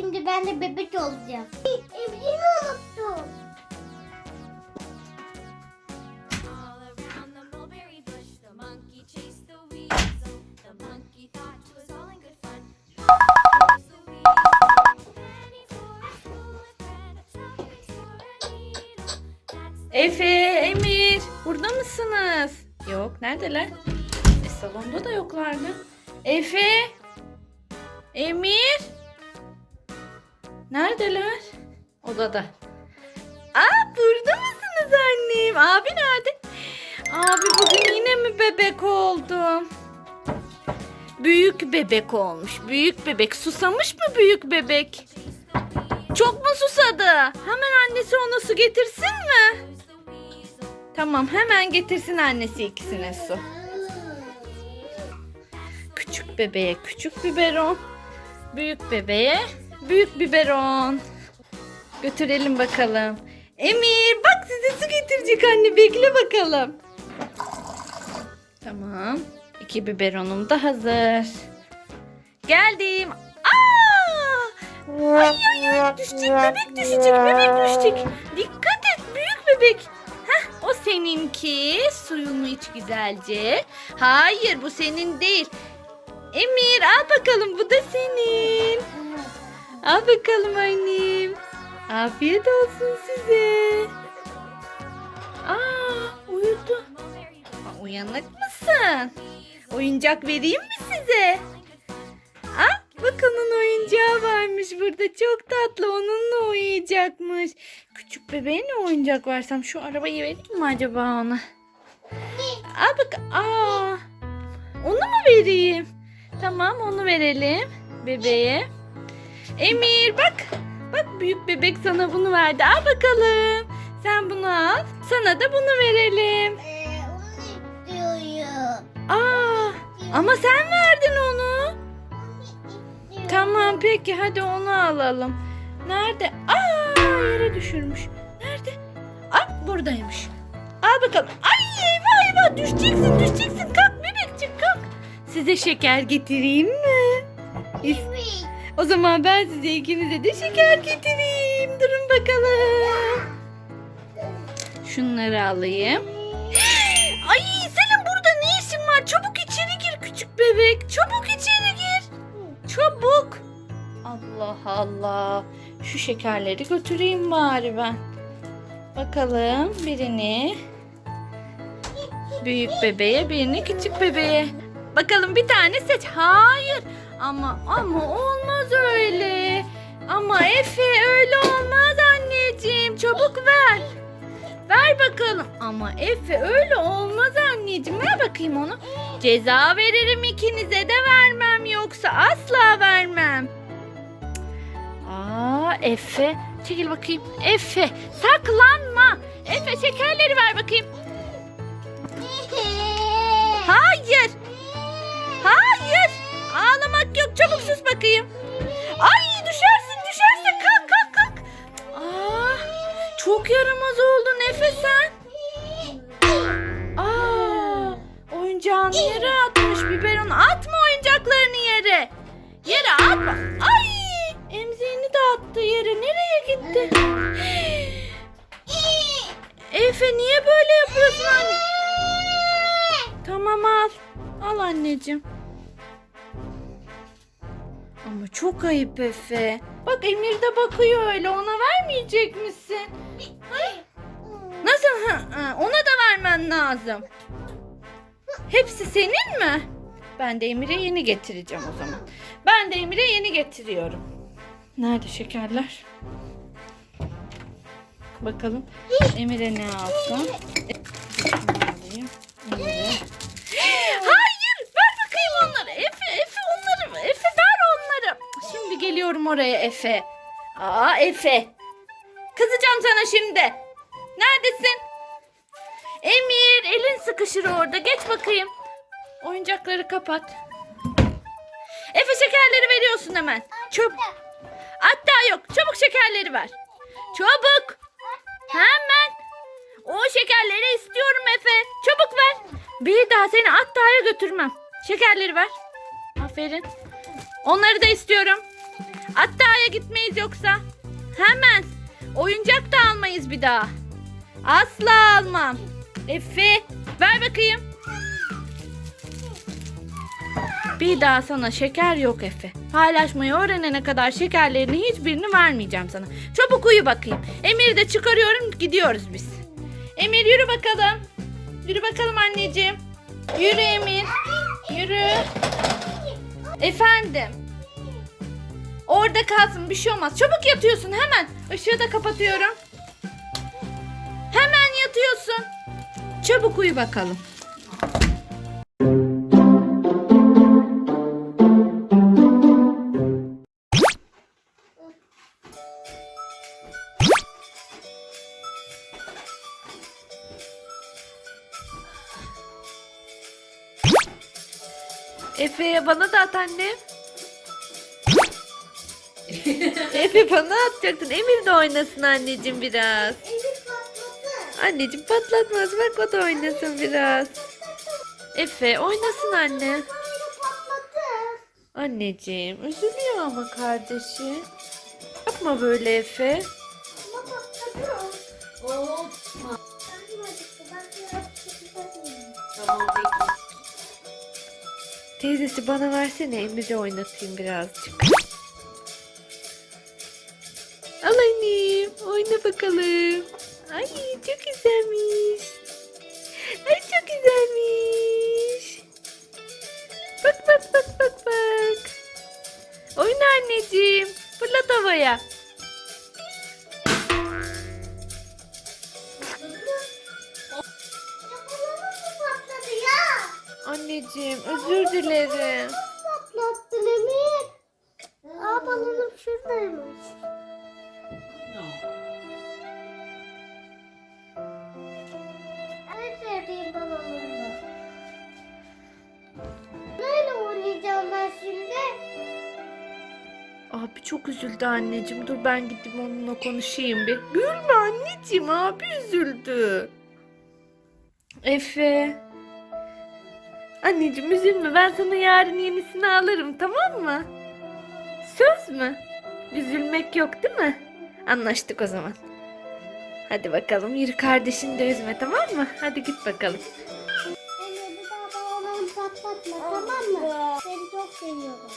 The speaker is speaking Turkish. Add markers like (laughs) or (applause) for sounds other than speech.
şimdi ben de bebek olacağım. Evliliğimi unuttum. Efe, Emir, burada mısınız? Yok, neredeler? E, salonda da yoklardı. Efe, Emir, neredeler? Odada. Aa, burada mısınız annem? Abi nerede? Abi bugün yine mi bebek oldum? Büyük bebek olmuş. Büyük bebek. Susamış mı büyük bebek? Çok mu susadı? Hemen annesi ona su getirsin mi? Tamam hemen getirsin annesi ikisine su. Küçük bebeğe küçük biberon. Büyük bebeğe büyük biberon. Götürelim bakalım. Emir bak size su getirecek anne bekle bakalım. Tamam. İki biberonum da hazır. Geldim. Aa! Ay ay ay düşecek bebek düşecek bebek düşecek. Dikkat et büyük bebek. Heh o seninki. Suyunu iç güzelce. Hayır bu senin değil. Emir al bakalım bu da senin. Al bakalım annem. Afiyet olsun size. Aa uyudu. Aa, uyanık mısın? Oyuncak vereyim mi size? Ah bakın onun oyuncağı varmış burada. Çok tatlı. Onunla uyuyacakmış. Küçük bebeğe ne oyuncak versem? Şu arabayı vereyim mi acaba ona? Al bak. Aa, onu mu vereyim? Tamam onu verelim bebeğe. Emir bak. Bak büyük bebek sana bunu verdi. Al bakalım. Sen bunu al. Sana da bunu verelim. Ee, onu istiyorum. Aa, ama sen verdin onu. Tamam peki hadi onu alalım. Nerede? Aa yere düşürmüş. Nerede? Aa buradaymış. Al bakalım. Ay eyvah eyvah düşeceksin düşeceksin. Kalk bebekçik kalk. Size şeker getireyim mi? İs- O zaman ben size ikinize de şeker getireyim. Durun bakalım. Şunları alayım. (gasps) Ay senin burada ne işin var? Çabuk içeri gir küçük bebek. Çabuk içeri gir. Çabuk. Allah Allah. Şu şekerleri götüreyim bari ben. Bakalım birini büyük bebeğe birini küçük bebeğe. Bakalım bir tane seç. Hayır. Ama ama olmaz öyle. Ama Efe öyle olmaz anneciğim. Çabuk ver. Ver bakalım. Ama Efe öyle olmaz anneciğim. Ver bakayım onu. Ceza veririm ikinize de vermem yoksa asla vermem. Aa Efe. Çekil bakayım. Efe saklanma. Oyuncağını yere atmış biberon. Atma oyuncaklarını yere. Yere atma. Ay, emziğini de attı yere. Nereye gitti? (gasps) Efe niye böyle yapıyorsun anne? Tamam al. Al anneciğim. Ama çok ayıp Efe. Bak Emir de bakıyor öyle. Ona vermeyecek misin? Nasıl? Ona da vermen lazım. Hepsi senin mi? Ben de Emir'e yeni getireceğim o zaman. Ben de Emir'e yeni getiriyorum. Nerede şekerler? Bakalım Emir'e ne. Emir'e. Hayır ver bakayım onları. Efe Efe onları Efe ver onları. Şimdi geliyorum oraya Efe. Aa Efe. Kızacağım sana şimdi. Neredesin? Elin sıkışır orada. Geç bakayım. Oyuncakları kapat. Efe şekerleri veriyorsun hemen. Çöp. Hatta yok. Çabuk şekerleri ver. Çabuk. Hemen. O şekerleri istiyorum Efe. Çabuk ver. Bir daha seni Atta'ya götürmem. Şekerleri ver. Aferin. Onları da istiyorum. Hatta gitmeyiz yoksa. Hemen. Oyuncak da almayız bir daha. Asla almam. Efe ver bakayım. Bir daha sana şeker yok Efe. Paylaşmayı öğrenene kadar şekerlerini hiçbirini vermeyeceğim sana. Çabuk uyu bakayım. Emir'i de çıkarıyorum gidiyoruz biz. Emir yürü bakalım. Yürü bakalım anneciğim. Yürü Emir. Yürü. Efendim. Orada kalsın bir şey olmaz. Çabuk yatıyorsun hemen. Işığı da kapatıyorum. Hemen yatıyorsun. Çabuk uyu bakalım. Efe'ye bana da at annem. (laughs) Efe bana atacaktın. Emir de oynasın anneciğim biraz. Anneciğim patlatmaz. Bak o da oynasın biraz. Efe oynasın anne. Anneciğim üzülüyor ama kardeşi. Yapma böyle Efe. Teyzesi bana versene Emir'i oynatayım birazcık. Al annem oyna bakalım. Ay çok güzelmiş. Ay çok güzelmiş. Bak bak bak bak bak. Oyna anneciğim. Fırlat havaya. Anneciğim özür dilerim. Patlattın Emir. Aa balonum şuradaymış. Abi çok üzüldü anneciğim. Dur ben gidip onunla konuşayım bir. Gülme anneciğim abi üzüldü. Efe. Anneciğim üzülme ben sana yarın yenisini alırım tamam mı? Söz mü? Üzülmek yok değil mi? Anlaştık o zaman. Hadi bakalım yürü kardeşini de üzme tamam mı? Hadi git bakalım. Emir bir daha balonlarımı patlatma tamam mı? Seni çok seviyorum.